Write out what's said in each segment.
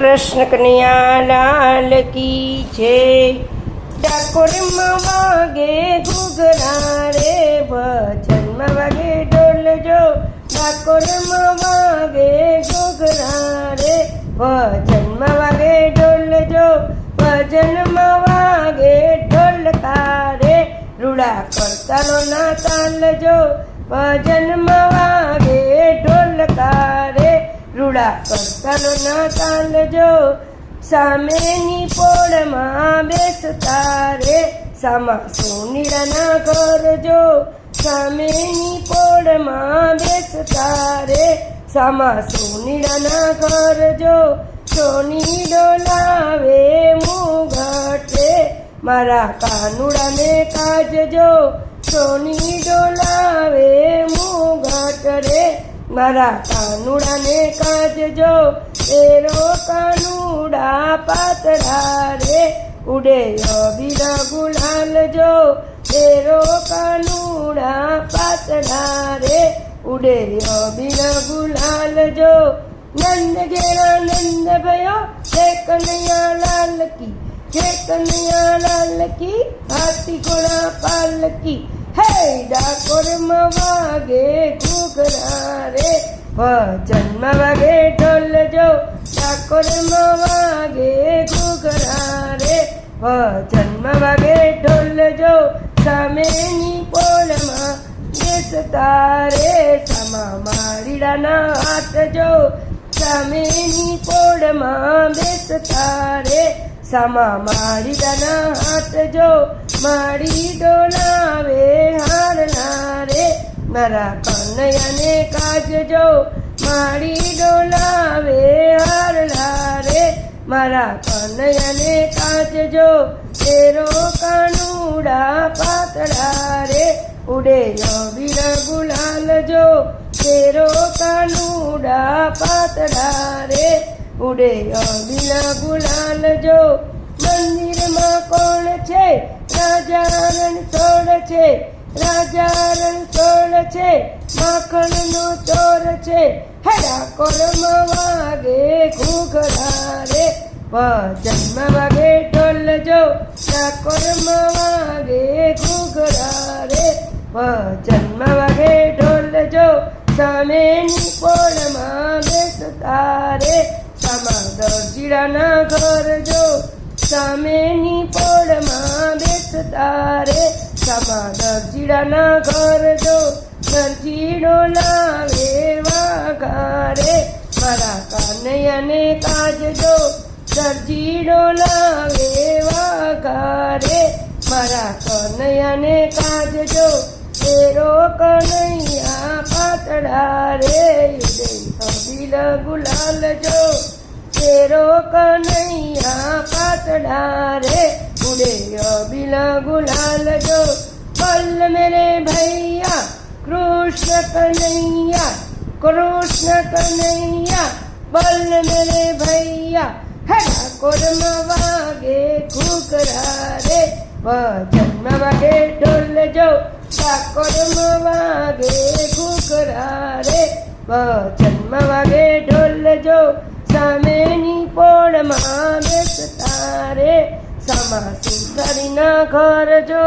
કૃષ્ણ કનૈયા લાલ કી છે ડાકોરમાં વાગે ઘૂઘરા રે ભજનમાં વાગે ઢોલ જો ડાકોરમાં વાગે ઘૂઘરા રે ભજનમાં વાગે ઢોલ જો ભજનમાં વાગે ઢોલકા રે રૂડા કરતાનો ના તાલ જો ભજનમાં વાગે ઢોલકા રે રૂડા કરતાનો ના તાલ જો સામેની પોળમાં બેસતા રે. સામા સોનીડાના ના કરજો સામેની પોળમાં બેસતા રે. સામા સોનીડાના ના કરજો સોની ડોલાવે મુઘટે મારા કાનુડાને કાજજો સોની ડોલાવે મુઘટ રે મારા કાનુડાને કાજજો એરો કાનુડા પાતરા રે. ઉડે અબીરા ગુલાલ જો એરો કાનુડા પાતરા રે. ઉડે અબીરા ગુલાલ જો નંદ ઘેરા નંદ ભયો જય કનૈયા લાલ કી જય કનૈયા લાલ કી હાથી ઘોડા પાલકી. હે ડાકોરમાં વાગે ઘૂઘરા રે. ભજનમાં વાગે ઢોલ જો ડાકોરમાં વાગે ઘૂઘરા રે. ભજનમાં વાગે ઢોલ જો સામેની પોળમાં બેસતા રે. સમા મારીડાના હાથ જો સામેની પોળમાં બેસતા રે. સામા મારીડાના હાથ જો મારી ડોલાવે હારલા રે મારા કનૈયાને કાજજો. મારી ડોલાવે હારલા રે મારા કનૈયાને કાજજો. તેરો કાનુડા પાતળા રે ઉડે વીર ગુલાલ જો તેરો કાનુડા પાતળા રે ઉડે વીર ગુલાલ જો મંદિરમાં કોણ છે? રાજા રણછોડ છે, રાજા રણછોડ છે, માખણનો ચોર છે. કોરમાં વાગે ઘૂઘરા રે ભજનમાં વાગે ઢોલ જો. વાગે ઘૂઘરા રે ભજનમાં વાગે ઢોલ જો. સામેની પોળમાં બેસતા રે, સામા દરજીડાના ઘર જો. સામેની પોળમાં બેસતા રે સામા દરજીડાના ઘર જો દરજીડો લાવે વાઘારે. મારા કાનૈયાને કાજજો દરજીડો લાવે વાઘારે. મારા કનૈયાને કાજજો તેરો કનૈયા પાતળા રે ગુલાલ જો તેરો કનૈયા બલ મેરે ભૈયા કૃષ્ણ કનૈયા કૃષ્ણ કનૈયા બલ મેરે ભૈયા હેડા કોરમાં વાગે ઘૂઘરા રે ભજનમાં વાગે ઢોલ જો ડાકોરમાં વાગે ઘૂઘરા રે ભજનમાં વાગે ઢોલ જો સામેની પોળમાં બેસતા રે સામા સુંદરીના ઘર જો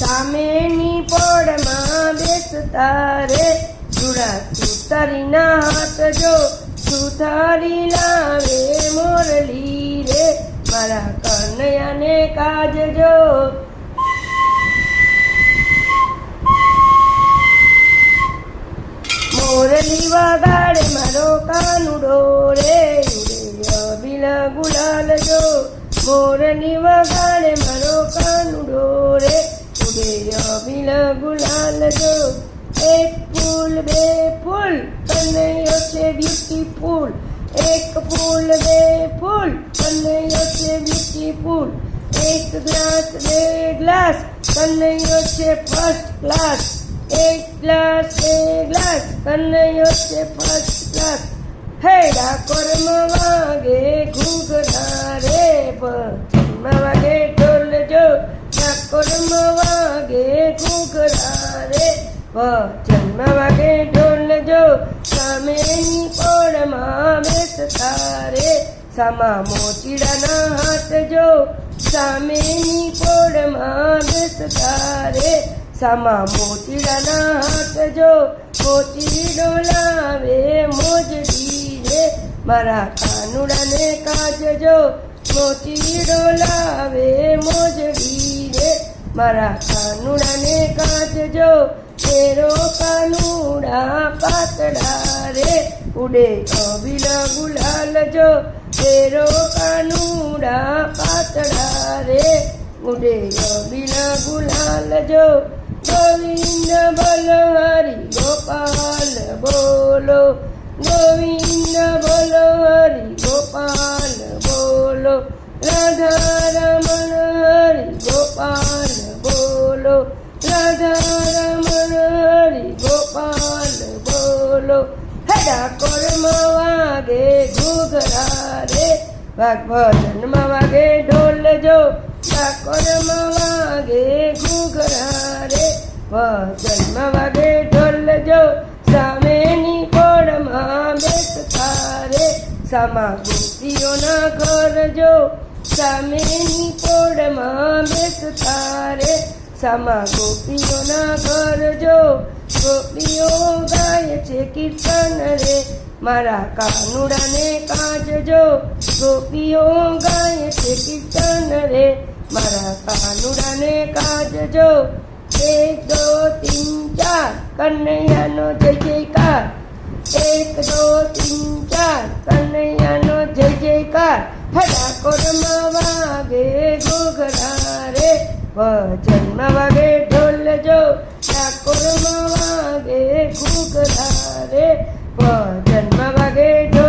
સામેની પોળમાં બેસતા રે. જુડા સુતારીના હાથ જો સુતારી લાવે મોરલી રે. મારા કનૈયાને કાજજો. મોરલી વગાડે મારો કાનુડો રે. બિલ ગુલાલ જો મોરલી વગાડે મારો કાનુડો રે. ઉડે અબીલ ગુલાલ જો એક ફૂલ બે ફૂલ કનૈયો છે બ્યુટીફુલ એક ફૂલ બે ફૂલ કનૈયો છે બ્યુટીફુલ એક ગ્લાસ બે ગ્લાસ કનૈયો છે ફર્સ્ટ ક્લાસ એક ગ્લાસ બે ગ્લાસ કનૈયો છે ફર્સ્ટ ક્લાસ હે ડાકોરમાં વાગે ઘૂઘરા રે ભજનમાં વાગે ઢોલ જો ડાકોરમાં વાગે ઘૂઘરા રે ભજનમાં વાગે ઢોલ જો સામેની પોળમાં બેસતા સામા મોચીડાના હાથ જો સામેની પોળમાં બેસતા રે સામા મોચીડાના હાથ જો મોચીડો લાવે મોજડી રે મારા કાનુડાને કાજજો. મોચીડો લાવે મોજડી રે મારા કાનુડાને કાજજો. તેરો કાનુડા પાતળા રે. ઉડે અબિલ ગુલાલ જો. તેરો કાનુડા પાતળા રે. ઉડે અબિલ ગુલાલ જો. ગોવિંદ બલહરી હરિ ગોપાલ બોલો. ગોવિંદ બોલો હરિ ગોપાલ બોલો. રાધા રમણ હરી, ગોપાલ બોલો. રાધા રમણ હરિ ગોપાલ બોલો, હડા કોરમાં વાગે ઘૂઘરા રે વાઘ ભજનમાં વાગે ઢોલ જો ડાકોરમાં વાગે ઘૂઘરા રે ભજનમાં વાગે ઢોલ જો, સામેની કોડમાં બેસતા રે સામા ગોપીઓના ઘર સામેની કોડમાં બેસતા સામા ગોપીઓના ઘર જો ગોપીઓ ગાય છે કીર્તન રે મારા કાનુડાને કાજજો ગોપીઓ ગાય છે કીર્તન રે મારા કાનુડાને કાજજો એક દો તીન ચાર કનૈયાનો જય જયકાર એક દો તીન ચાર કનૈયાનો જય જયકાર હડાકોરમાં રે ભજનમાં વાગે ઢોલ જો ડાકોરમાં વાગે ઘૂઘરા રે ભજનમાં વાગે ઢોલ